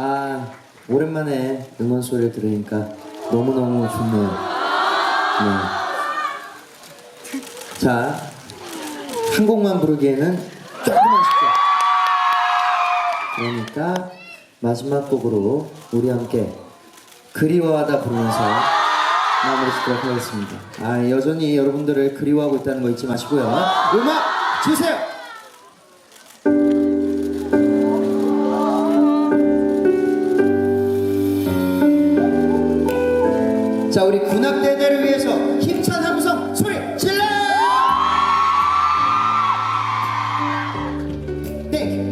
아 오랜만에 응원 소리를 들으니까 너무 너무 좋네요. 네. 자, 한 곡만 부르기에는 조금 아쉽죠. 그러니까 마지막 곡으로 우리 함께 그리워하다 부르면서 마무리 짓도록 하겠습니다. 아 여전히 여러분들을 그리워하고 있다는 거 잊지 마시고요. 음악 주세요. 자 우리 군악대대를 위해서 힘찬 함성 소리 질러! 땡!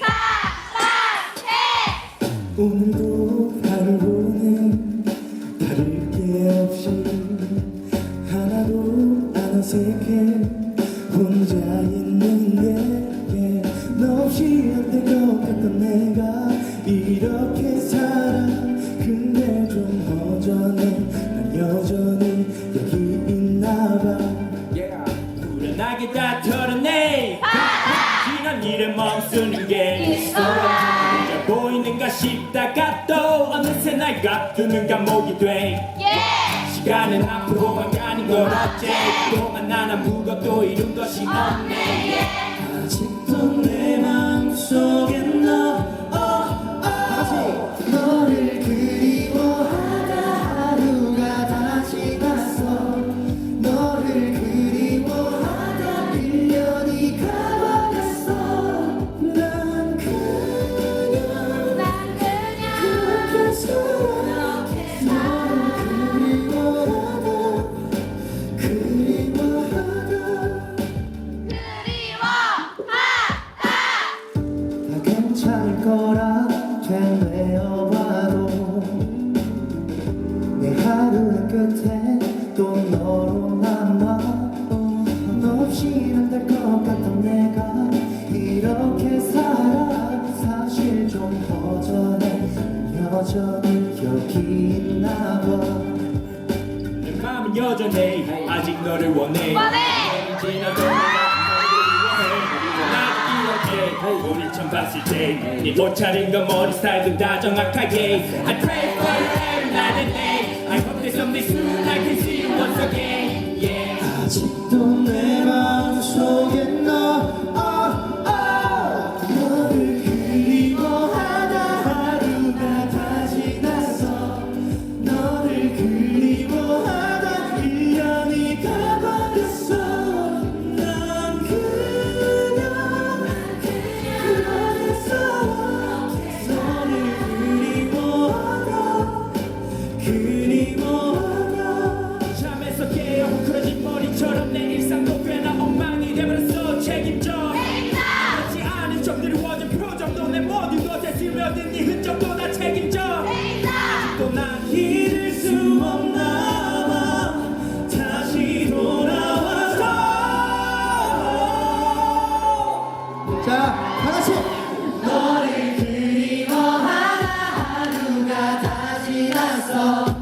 사랑해 오늘도 이렇게 살아. 근데 좀 허전해. 난 여전히 여기 있나 봐. 불안하게 다 털어내. 지난 일에 멈추는 게 있어. 혼자 보이는가 싶다가 또 어느새 날 가두는 감옥이 돼. 예 시간은 앞으로만 가는 걸 어째? 또만 난 아무것도 이룬 것이 없네. 아 괜찮을 거라 되뇌어봐도 내 하루의 끝에 또 너로 남아 어, 너 없이 안 될 것 같던 내가 이렇게 살아 사실 좀 허전해. 여전히 여기 있나 봐. 내 마음은 여전해. 아직 너를 원해. 원해. 지나도 우리 처음 봤을 때네 옷차림과 머리 스타일도 다 정확하게. I pray for you 머리처럼 내 일상도 꽤나 엉망이 돼버렸어. 책임져. 그렇지 않은 점 그리워진 표정도 내 모든 것에 스며든 네 흔적도 다 책임져. 또난 잊을 수 없나 봐. 다시 돌아와서. 자, 다 같이. 너를 그리워하다 하루가 다 지났어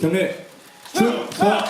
경례. 충성